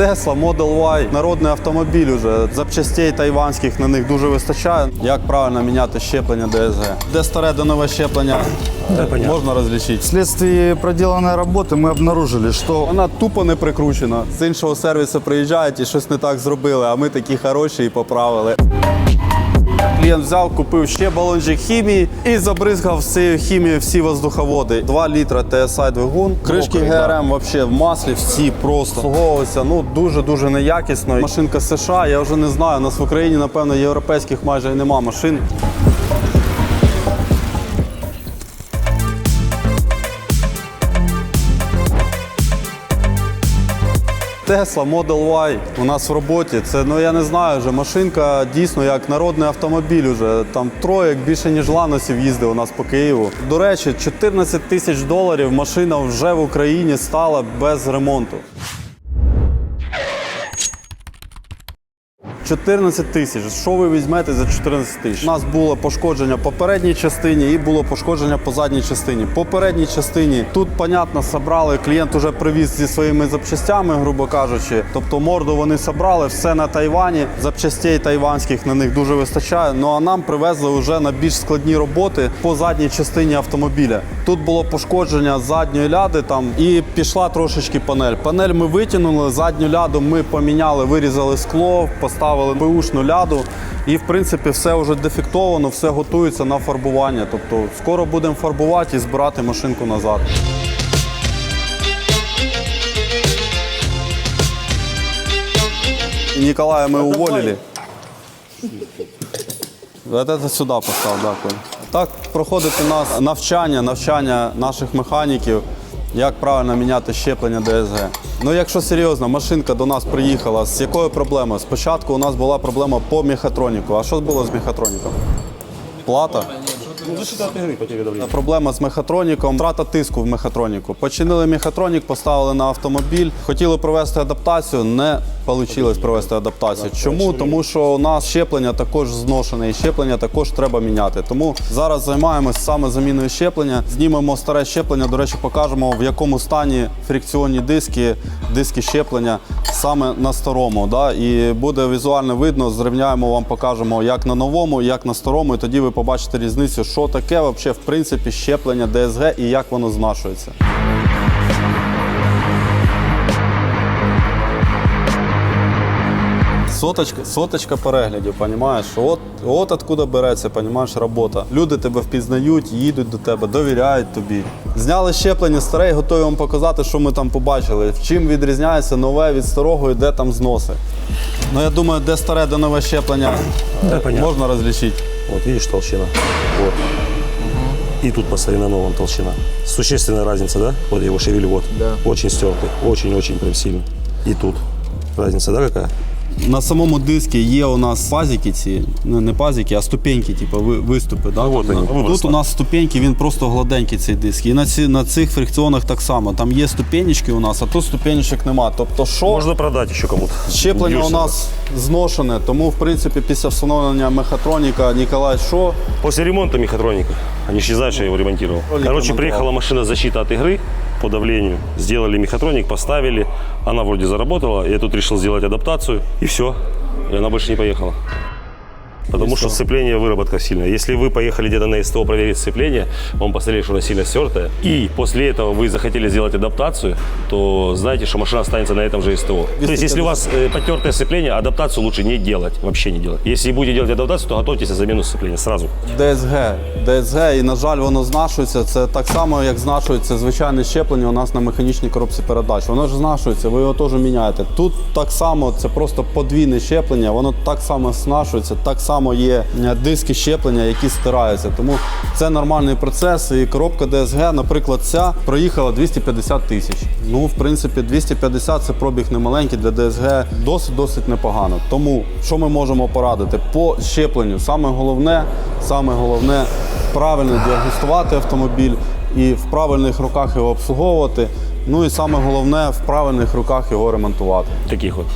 Tesla Model Y, народний автомобіль уже. Запчастей тайванських на них дуже вистачає. Як правильно міняти щеплення ДСГ? Де старе, до нове щеплення можна розлічити. Вследствие проделанной роботи ми обнаружили, що Вона тупо не прикручена. З іншого сервісу приїжджають і щось не так зробили, а ми такі хороші і поправили. Клієнт взяв, купив ще балончик хімії і забризгав з цією хімією всі воздуховоди. 2 літра TSI двигун. Кришки ГРМ взагалі в маслі всі просто обслуговувалися ну дуже-дуже неякісно. Машинка США, я вже не знаю. У нас в Україні, напевно, європейських майже і нема машин. Tesla Model Y у нас в роботі. Це ну я не знаю, вже машинка дійсно як народний автомобіль. Уже там троєк більше ніж ланосів їздив у нас по Києву. До речі, 14 тисяч доларів машина вже в Україні стала без ремонту. 14 тисяч. Що ви візьмете за 14 тисяч? У нас було пошкодження по передній частині і було пошкодження по задній частині. По передній частині тут, понятно, собрали. Клієнт уже привіз зі своїми запчастями, грубо кажучи. Тобто морду вони собрали, все на Тайвані. Запчастей тайванських на них дуже вистачає. Ну а нам привезли вже на більш складні роботи по задній частині автомобіля. Тут було пошкодження задньої ляди там і пішла трошечки панель. Панель ми витягнули, задню ляду ми поміняли, вирізали скло, поставили беушну ляду. І в принципі все вже дефектовано, все готується на фарбування. Тобто скоро будемо фарбувати і збирати машинку назад. Николая мы уволили. Вот это сюди постав, дякую. Так проходить у нас навчання, навчання наших механіків, як правильно міняти щеплення ДСГ. Ну, якщо серйозно, машинка до нас приїхала. З якою проблемою? Спочатку у нас була проблема по мехатроніку. А що було з мехатроніком? Плата? Проблема з мехатроніком, втрата тиску в мехатроніку. Починили мехатронік, поставили на автомобіль. Хотіли провести адаптацію, не вийшло провести адаптацію. Чому? Тому що у нас щеплення також зношене, і щеплення також треба міняти. Тому зараз займаємось саме заміною щеплення. Знімемо старе щеплення. До речі, покажемо в якому стані фрикціонні диски, диски щеплення саме на старому. Да? І буде візуально видно. Зрівняємо вам, покажемо як на новому, як на старому. І тоді ви побачите різницю, що таке вообще, в принципі щеплення ДСГ і як воно знашується. Соточка, соточка переглядів, понімаєш? От, от откуда береться, понімаєш, робота. Люди тебе впізнають, їдуть до тебе, довіряють тобі. Зняли щеплення старе і готові вам показати, що ми там побачили. В чим відрізняється нове від старого і де там зноси. Ну я думаю, де старе, де нове щеплення можна розлічити. Вот видишь толщина. Вот. И тут поставили на новом толщина. Существенная разница, да? Вот я его шевелю, вот. Очень стертый, очень-очень прям сильно. И тут разница, да, какая? На самому диску є у нас пазики ці, ну не пазики, а ступеньки, типу ви- виступи. Да? Ну, от Тут вони, виброс Тут у нас ступеньки, він просто гладенький цей диск. І на, ці, на цих фрикціонах так само. Там є ступенечки у нас, а тут ступенечок нема. Тобто, що Можно продать еще кому-то. щеплення у нас зношене, тому в принципі після встановлення мехатроніка Ніколай що После ремонта мехатроника, они же не знают, что я его ремонтировал. Ролик Короче, ремонтировал. приехала машина защита от игры по давлению. Сделали мехатроник, поставили. Она вроде заработала. Я тут решил сделать адаптацию. И все. И она больше не поехала. Потому что сцепление выработка сильная. Если вы поехали где-то на СТО проверить сцепление, вам посмотрели, что оно сильно стертое, и после этого вы захотели сделать адаптацию, то знаете, что машина останется на этом же СТО. То есть, если у вас э, потертое сцепление, адаптацию лучше не делать, вообще не делать. Если будете делать адаптацию, то готовьтесь на замену сцепления сразу. ДСГ. ДСГ, і на жаль, воно знашується. Це так само, як знашується звичайне щеплення у нас на механічній коробці передач. Воно ж знашується, ви його теж міняєте. Тут так само, це просто подвійне щеплення, воно так само знашується, так само є е, диски щеплення, які стираються. Тому це нормальний процес. І коробка ДСГ, наприклад, ця проїхала 250 тисяч. Ну, в принципі, 250 це пробіг немаленький для ДСГ, досить досить непогано. Тому що ми можемо порадити по щепленню? Саме головне, саме головне правильно діагностувати автомобіль і в правильних руках його обслуговувати. Ну і саме головне в правильних руках його ремонтувати. Таких вот.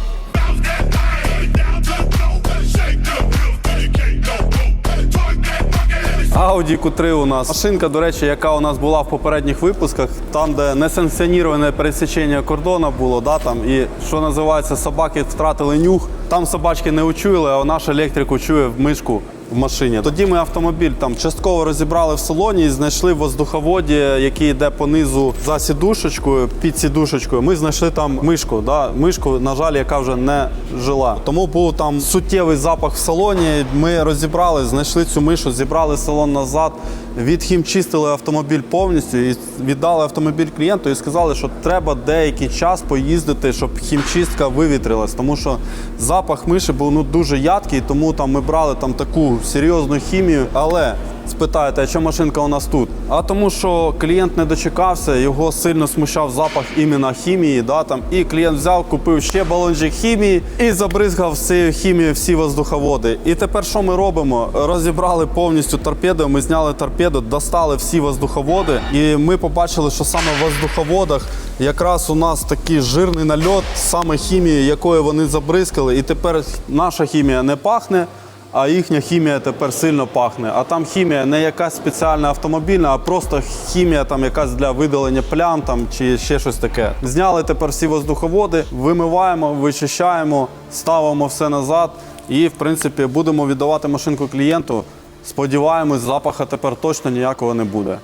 Audi Q3 у нас. Машинка, до речі, яка у нас була в попередніх випусках, там, де несанкціоноване пересічення кордону було, да, там, і що називається, собаки втратили нюх. Там собачки не учуяли, а наш електрик учує в мишку в машині. Тоді ми автомобіль там частково розібрали в салоні і знайшли в воздуховоді, який йде понизу за сідушечкою, під сідушечкою. Ми знайшли там мишку. Да? Мишку, на жаль, яка вже не жила. Тому був там суттєвий запах в салоні. Ми розібрали, знайшли цю мишу, зібрали салон назад. Відхімчистили автомобіль повністю і віддали автомобіль клієнту і сказали, що треба деякий час поїздити, щоб хімчистка вивітрилась. Тому що запах миші був ну дуже ядкий, тому там ми брали там таку серйозну хімію. Але спитаєте, а чому машинка у нас тут? А тому, що клієнт не дочекався, його сильно смущав запах іменно хімії. Да, там, і клієнт взяв, купив ще балончик хімії і забризгав цією хімією всі воздуховоди. І тепер що ми робимо? Розібрали повністю торпеду. Ми зняли торпеду, достали всі воздуховоди, і ми побачили, що саме в воздуховодах якраз у нас такий жирний нальот, саме хімії, якою вони забризкали. І тепер наша хімія не пахне. А їхня хімія тепер сильно пахне. А там хімія не якась спеціальна автомобільна, а просто хімія там якась для видалення плям там, чи ще щось таке. Зняли тепер всі воздуховоди, вимиваємо, вичищаємо, ставимо все назад і, в принципі, будемо віддавати машинку клієнту. Сподіваємось, запаха тепер точно ніякого не буде.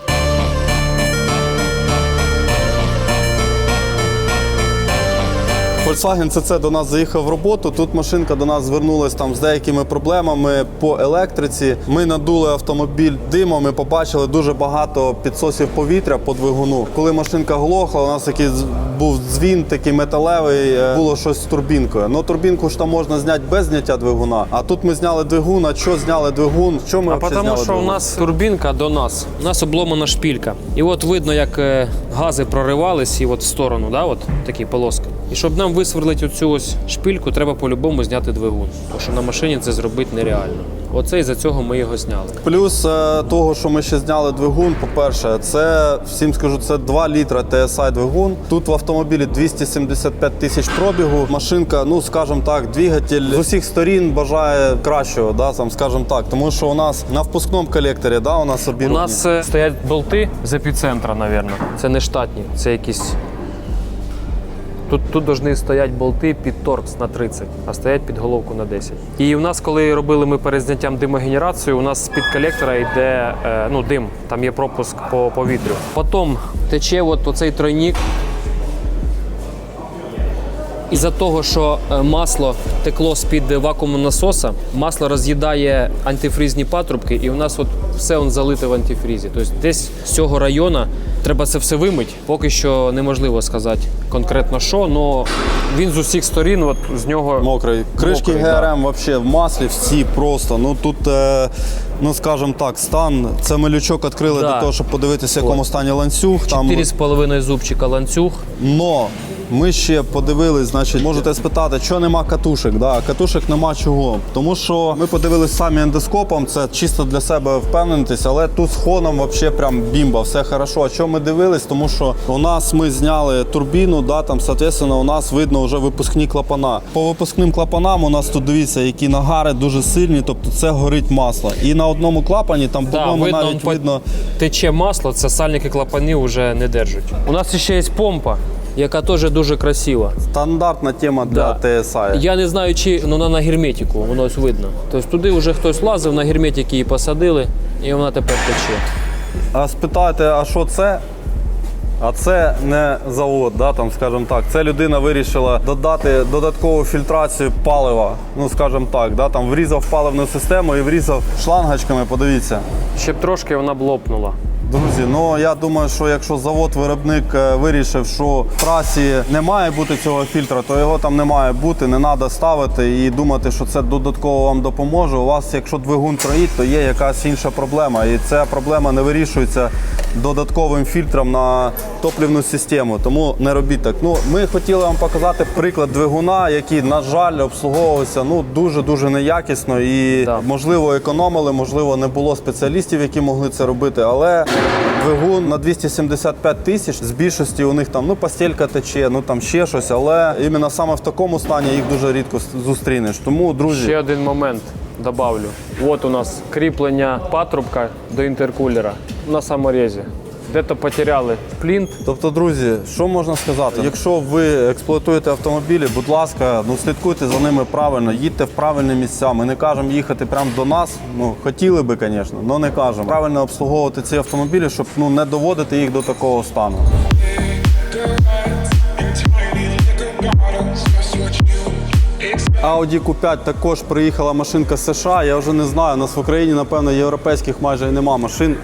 Volkswagen CC до нас заїхав в роботу. Тут машинка до нас звернулася там з деякими проблемами по електриці. Ми надули автомобіль димом. Ми побачили дуже багато підсосів повітря по двигуну. Коли машинка глохла, у нас такий був дзвін, такий металевий, е, було щось з турбінкою. Ну турбінку ж там можна зняти без зняття двигуна. А тут ми зняли двигун. А що зняли двигун? Що ми А тому що у нас турбінка до нас. У нас обломана шпілька. І от видно, як е, гази проривались і от в сторону, да, от такі полоски. І щоб нам висверлити оцю ось шпильку, треба по-любому зняти двигун. Тому що на машині це зробити нереально. Оце із-за цього ми його зняли. Плюс е, того, що ми ще зняли двигун, по-перше, це всім скажу, це 2 літра TSI двигун. Тут в автомобілі 275 тисяч пробігу. Машинка, ну скажімо так, двигатель з усіх сторін бажає кращого, да, там, скажімо так. Тому що у нас на впускному колекторі, да, у нас У обірвані. нас е, стоять болти з епіцентра, мабуть. Це не штатні, це якісь. Тут, тут повинні стояти болти під торкс на 30, а стоять під головку на 10. І у нас, коли робили ми перед зняттям димогенерацію, у нас з-під колектора йде е, ну, дим, там є пропуск по повітрю. Потім тече от оцей тройник. Із-за того, що е, масло текло з-під вакуумного насоса, масло роз'їдає антифризні патрубки, і у нас от все он залите в антифрізі. Тобто десь з цього району треба це все вимити. Поки що неможливо сказати конкретно що, але він з усіх сторін, от з нього Мокрий. Кришки Мокрий, да. ГРМ вообще в маслі всі просто. Ну тут, е, ну скажімо так, стан. Це ми лючок відкрили Да. для того, щоб подивитися, в якому стані ланцюг. Там 4,5 зубчика ланцюг. Но ми ще подивились, значить, можете спитати, що нема катушек. Да, катушек нема чого. Тому що ми подивились самі ендоскопом, це чисто для себе впевнитись, але тут з хоном вообще прям бімба, все хорошо. А що ми дивились? Тому що у нас ми зняли турбіну, да, там, соответственно, у нас видно вже випускні клапана. По випускним клапанам у нас тут дивіться, які нагари дуже сильні, тобто це горить масло. І на одному клапані там Да, по-моєму видно, навіть видно. тече масло, це сальники клапанів вже не держать. У нас ще є помпа, яка теж дуже красива. Стандартна тема для Да. TSI. Я не знаю, чи ну, вона на герметику, воно ось видно. Тобто туди вже хтось лазив, на герметики її посадили, і вона тепер тече. А спитаєте, а що це? А це не завод, да, там, скажімо так. Це людина вирішила додати додаткову фільтрацію палива. Ну, скажімо так, да, там врізав паливну систему і врізав шлангочками, подивіться. Ще б трошки вона б лопнула. Друзі, ну я думаю, що якщо завод-виробник е, вирішив, що в трасі не має бути цього фільтра, то його там не має бути, не треба ставити і думати, що це додатково вам допоможе. У вас, якщо двигун троїть, то є якась інша проблема. І ця проблема не вирішується додатковим фільтром на топливну систему. Тому не робіть так. Ну, ми хотіли вам показати приклад двигуна, який, на жаль, обслуговувався ну дуже дуже неякісно і Да. можливо економили, можливо, не було спеціалістів, які могли це робити. Але двигун на 275 тисяч з більшості у них там ну постелька тече, ну там ще щось. Але іменно саме в такому стані їх дуже рідко зустрінеш. Тому, друзі, Ще один момент. добавлю. От у нас кріплення патрубка до інтеркулера на саморезі. Де-то потеряли плінт. Тобто, друзі, що можна сказати? Якщо ви експлуатуєте автомобілі, будь ласка, ну слідкуйте за ними правильно, їдьте в правильні місця. Ми не кажемо їхати прямо до нас. Ну хотіли би, звісно, але не кажемо. Правильно обслуговувати ці автомобілі, щоб ну не доводити їх до такого стану. Audi Q5 також приїхала машинка США. Я вже не знаю. У нас в Україні, напевно, європейських майже і нема машин.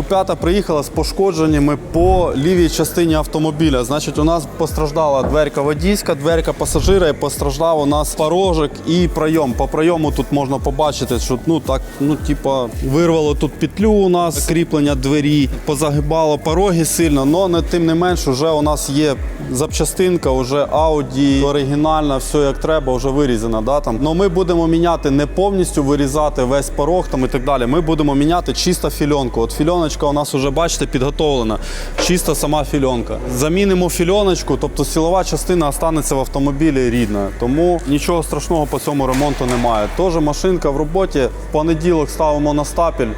Купята приїхала з пошкодженнями по лівій частині автомобіля. Значить, у нас постраждала дверка водійська, дверка пасажира, і постраждав у нас порожок і пройом. По пройому тут можна побачити, що ну так, ну типа вирвало тут петлю у нас, кріплення двері, позагибало пороги сильно, але тим не менш, вже у нас є запчастинка, вже Audi оригінальна, все як треба, вже вирізана. Да, там. Но ми будемо міняти не повністю вирізати весь порог там і так далі. Ми будемо міняти чисто фільонку. От фільоночка у нас вже, бачите, підготовлена. Чисто сама фільонка. Замінимо фільоночку, тобто силова частина останеться в автомобілі рідна. Тому нічого страшного по цьому ремонту немає. Тож машинка в роботі. В понеділок ставимо на стапель.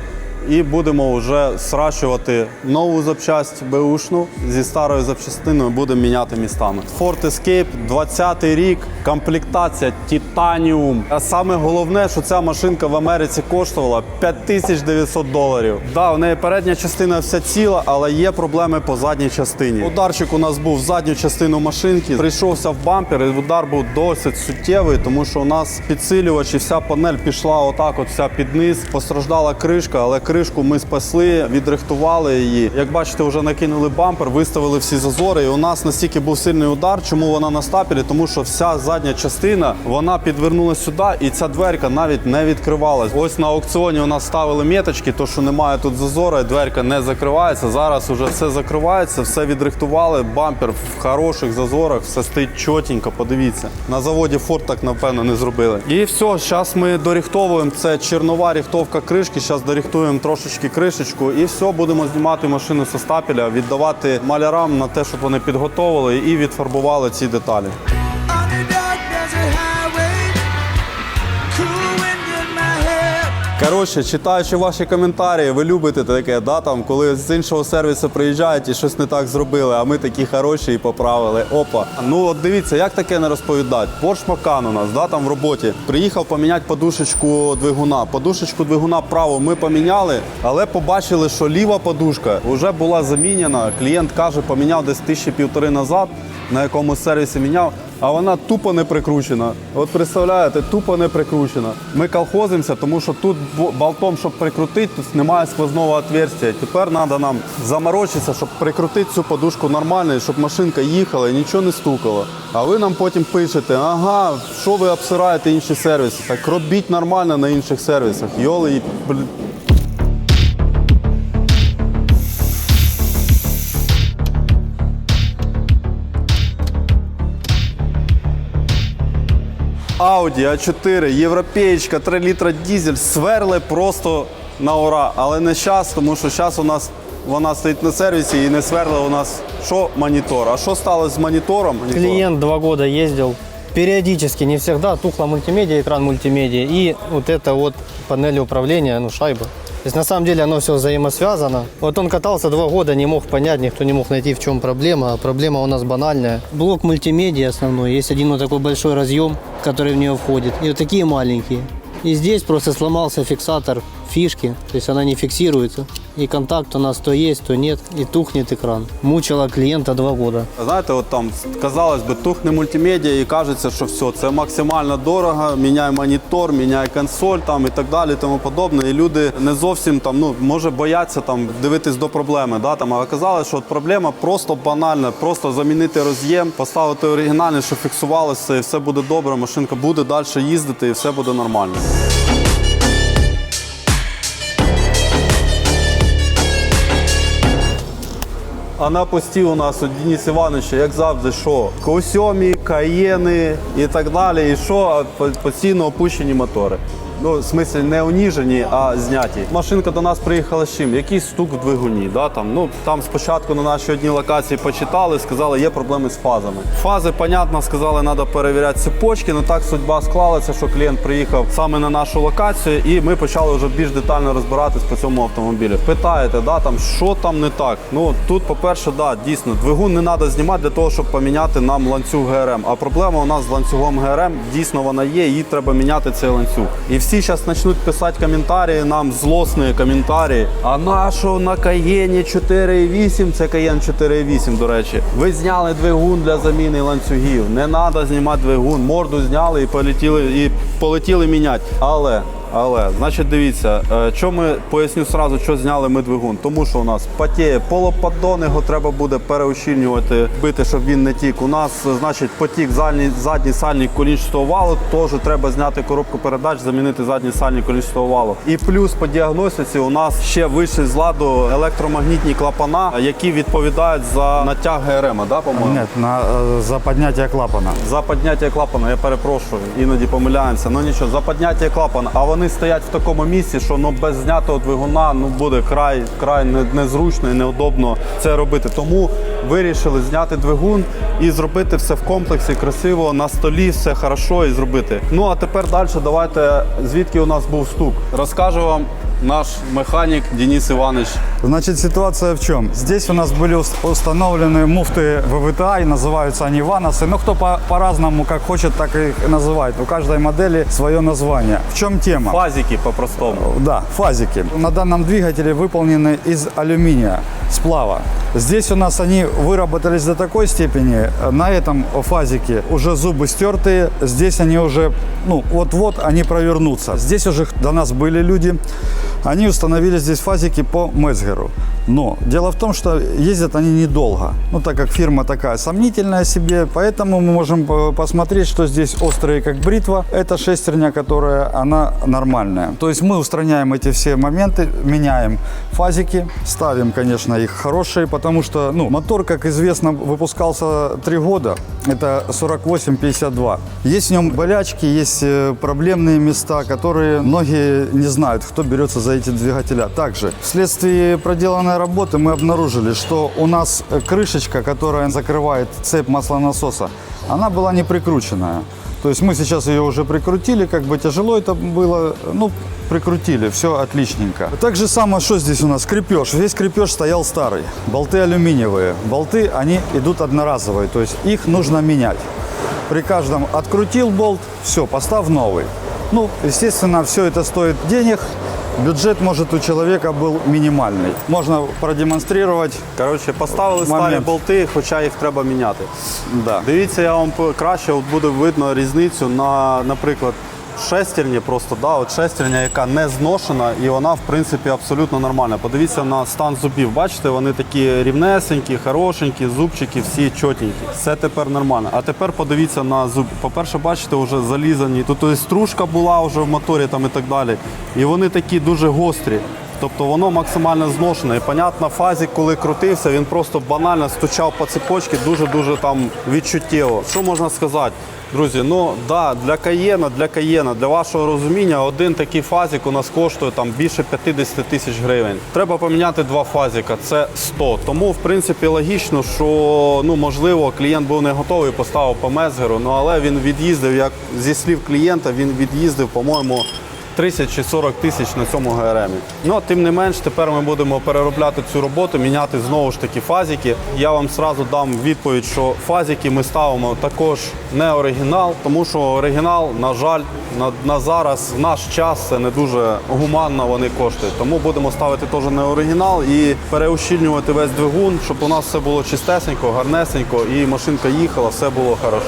І будемо вже сращувати нову запчасть беушну зі старою запчастиною будемо міняти містами. Ford Escape 20 й рік, комплектація Titanium. А саме головне, що ця машинка в Америці коштувала 5900 доларів. Да, у неї передня частина вся ціла, але є проблеми по задній частині. Ударчик у нас був в задню частину машинки, прийшовся в бампер, і удар був досить суттєвий, тому що у нас підсилювач і вся панель пішла отак, от вся під низ. Постраждала кришка, але кришку ми спасли, відрихтували її. Як бачите, вже накинули бампер, виставили всі зазори. І у нас настільки був сильний удар. Чому вона на стапелі? Тому що вся задня частина вона підвернулася сюди, і ця дверка навіть не відкривалась. Ось на аукціоні у нас ставили меточки, то що немає тут зазора, і дверка не закривається. Зараз уже все закривається, все відрихтували. Бампер в хороших зазорах, все стоїть чотенько. Подивіться. На заводі Ford так напевно не зробили. І все, зараз ми дорихтовуємо. Це чернова рихтовка кришки. Зараз дорихтуємо трошечки кришечку, і все, будемо знімати машину со стапеля, віддавати малярам на те, щоб вони підготовили і відфарбували ці деталі. Коротше, читаючи ваші коментарі, ви любите таке, да, там, коли з іншого сервісу приїжджають і щось не так зробили, а ми такі хороші і поправили. Опа. Ну от дивіться, як таке не розповідають. Porsche Macan у нас, да, там в роботі. Приїхав поміняти подушечку двигуна. Подушечку двигуна праву ми поміняли, але побачили, що ліва подушка вже була замінена. Клієнт каже, поміняв десь тисячі півтори назад, на якому сервісі міняв а вона тупо не прикручена. От представляєте, тупо не прикручена. Ми колхозимося, тому що тут болтом, щоб прикрутити, тут немає сквозного отверстия. Тепер треба нам заморочитися, щоб прикрутити цю подушку нормально, щоб машинка їхала і нічого не стукало. А ви нам потім пишете, ага, що ви обсираєте інші сервіси? Так робіть нормально на інших сервісах. Йоли і Audi A4, європейська 3 літра дізель, сверли просто на ура. Але не зараз, тому що зараз у нас вона стоїть на сервісі і не сверли у нас що монітор. А що сталося з монітором? Монітор? Клиент два года їздив. Периодически, не всегда, тухла мультимедиа, экран мультимедиа и вот эта вот панель управления, ну шайба. То есть на самом деле оно все взаимосвязано. Вот он катался два года, не мог понять, никто не мог найти в чем проблема. Проблема у нас банальная. Блок мультимедиа основной, есть один вот такой большой разъем, который в нее входит, и вот такие маленькие. И здесь просто сломался фиксатор фишки, то есть она не фиксируется. И контакт у нас то есть, то нет, и тухнет экран. Мучила клиента два года. Знаєте, от там казалось би, тухне мультимедіа і кажеться, що все, це максимально дорого, міняй монітор, міняй консоль там і так далі, тому подобне. І люди не зовсім там, ну може бояться там дивитись до проблеми. Да, там, а оказалось, що проблема просто банальна, просто замінити роз'єм, поставити оригінальний, щоб фіксувалося, і все буде добре, машинка буде далі їздити, і все буде нормально. А на пості у нас у Денис Івановича, як завжди, що? Косьомі, каєни і так далі. І що? Постійно опущені мотори. Ну, в смислі, не уніжені, а зняті. Машинка до нас приїхала з чим? Якийсь стук в двигуні. Да? Там, ну, там спочатку на нашій одній локації почитали, сказали, є проблеми з фазами. Фази, понятно, сказали, треба перевіряти цепочки. Ну так судьба склалася, що клієнт приїхав саме на нашу локацію, і ми почали вже більш детально розбиратись по цьому автомобілю. Питаєте, да, там, що там не так? Ну тут, по-перше, да, дійсно, двигун не треба знімати для того, щоб поміняти нам ланцюг ГРМ. А проблема у нас з ланцюгом ГРМ дійсно вона є, її треба міняти цей ланцюг. І всі зараз почнуть писати коментарі, нам злосні коментарі. А на на Каєні 4.8? Це Каєн 4.8, до речі. Ви зняли двигун для заміни ланцюгів. Не треба знімати двигун. Морду зняли і полетіли, і полетіли міняти. Але але, значить, дивіться, е, що ми поясню сразу, що зняли ми двигун. Тому що у нас потіє полопаддон, його треба буде переущільнювати, бити, щоб він не тік. У нас, е, значить, потік задній, задній сальник колінчатого валу, теж треба зняти коробку передач, замінити задній сальник колінчатого валу. І плюс по діагностиці у нас ще вийшли з ладу електромагнітні клапана, які відповідають за натяг ГРМ, да, по-моєму? Нет, на, э, за поднятие клапана. За підняття клапана, я перепрошую, іноді помиляємося. Ну нічого, за підняття клапана, а вони стоять в такому місці, що ну без знятого двигуна ну буде край, край незручно і неудобно це робити. Тому вирішили зняти двигун і зробити все в комплексі, красиво, на столі, все хорошо і зробити. Ну а тепер далі давайте звідки у нас був стук. Розкаже вам наш механік Денис Іванович. Значит, ситуация в чем? Здесь у нас были ус- установлены муфты ВВТА, и называются они ваносы. Но кто по- по-разному, как хочет, так и называет. У каждой модели свое название. В чем тема? Фазики по-простому. Да, фазики. На данном двигателе выполнены из алюминия, сплава. Здесь у нас они выработались до такой степени, э, на этом фазике уже зубы стертые, здесь они уже, ну, вот-вот они провернутся. Здесь уже до нас были люди, они установили здесь фазики по Мецгеру. Но дело в том, что ездят они недолго. Ну, так как фирма такая сомнительная себе, поэтому мы можем посмотреть, что здесь острые как бритва. Это шестерня, которая, она нормальная. То есть мы устраняем эти все моменты, меняем фазики, ставим, конечно, их хорошие, потому что, ну, мотор, как известно, выпускался три года. Это 48-52. Есть в нем болячки, есть э, проблемные места, которые многие не знают, кто берется за эти двигателя. Также, вследствие проделанной работы мы обнаружили, что у нас э, крышечка, которая закрывает цепь маслонасоса, она была не прикрученная. То есть мы сейчас ее уже прикрутили, как бы тяжело это было, ну, прикрутили, все отличненько. Так же самое, что здесь у нас, крепеж. Весь крепеж стоял старый, болты алюминиевые. Болты, они идут одноразовые, то есть их нужно менять. При каждом открутил болт, все, поставь новый. Ну, естественно, все это стоит денег. Бюджет, может, у человека был минимальный. Можно продемонстрировать. Коротше, поставили старі Момент. болти, хоча їх треба міняти. Да. Дивіться, я вам краще от буде видно різницю на, наприклад, шестерні просто, да, от шестерня, яка не зношена, і вона, в принципі, абсолютно нормальна. Подивіться на стан зубів. Бачите, вони такі рівнесенькі, хорошенькі, зубчики всі чотенькі. Все тепер нормально. А тепер подивіться на зуб. По-перше, бачите, вже залізані. Тут ось стружка була вже в моторі там і так далі. І вони такі дуже гострі. Тобто воно максимально зношене. І понятно, фазі, коли крутився, він просто банально стучав по цепочці дуже-дуже там відчуттєво. Що можна сказати? Друзі, ну да, для каєна, для каєна, для вашого розуміння, один такий фазик у нас коштує там більше 50 тисяч гривень. Треба поміняти два фазика, це 100. Тому, в принципі, логічно, що ну можливо клієнт був не готовий, поставив по мезгеру, ну але він від'їздив, як зі слів клієнта, він від'їздив, по-моєму. 30 чи 40 тисяч на цьому ГРМ. Ну, тим не менш, тепер ми будемо переробляти цю роботу, міняти знову ж таки фазики. Я вам сразу дам відповідь, що фазики ми ставимо також не оригінал, тому що оригінал, на жаль, на, на зараз, в наш час це не дуже гуманно вони коштують. Тому будемо ставити теж не оригінал і переущільнювати весь двигун, щоб у нас все було чистесенько, гарнесенько і машинка їхала, все було хорошо.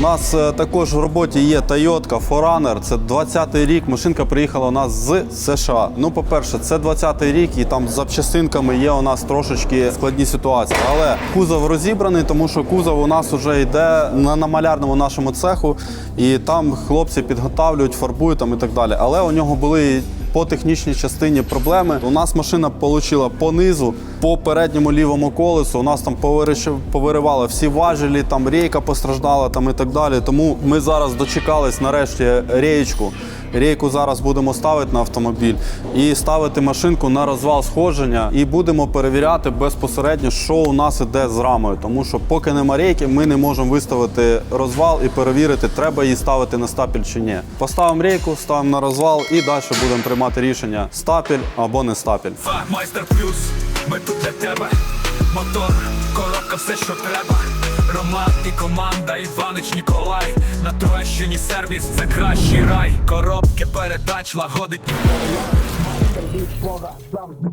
У нас е, також в роботі є Toyota 4Runner, це 20-й рік. Машинка приїхала у нас з США. Ну, по-перше, це 20-й рік, і там з запчастинками є у нас трошечки складні ситуації. Але кузов розібраний, тому що кузов у нас вже йде на, на малярному нашому цеху, і там хлопці підготавлюють, фарбують там і так далі. Але у нього були по технічній частині проблеми. У нас машина отримала по низу, по передньому лівому колесу. У нас там повиривало всі важелі, там рейка постраждала там і так далі. Тому ми зараз дочекались нарешті реєчку. Рейку зараз будемо ставити на автомобіль і ставити машинку на розвал сходження, і будемо перевіряти безпосередньо, що у нас іде з рамою. Тому що поки нема рейки, ми не можемо виставити розвал і перевірити, треба її ставити на стапель чи ні. Поставимо рейку, ставимо на розвал і далі будемо приймати рішення стапель або не стапель. Майстер плюс, ми тут для тебе. Мотор, коробка, все, що треба. Роман і команда, Іванич Ніколай. На Троєщині сервіс це кращий рай. Коробки передач лагодить. Від Бога, завжди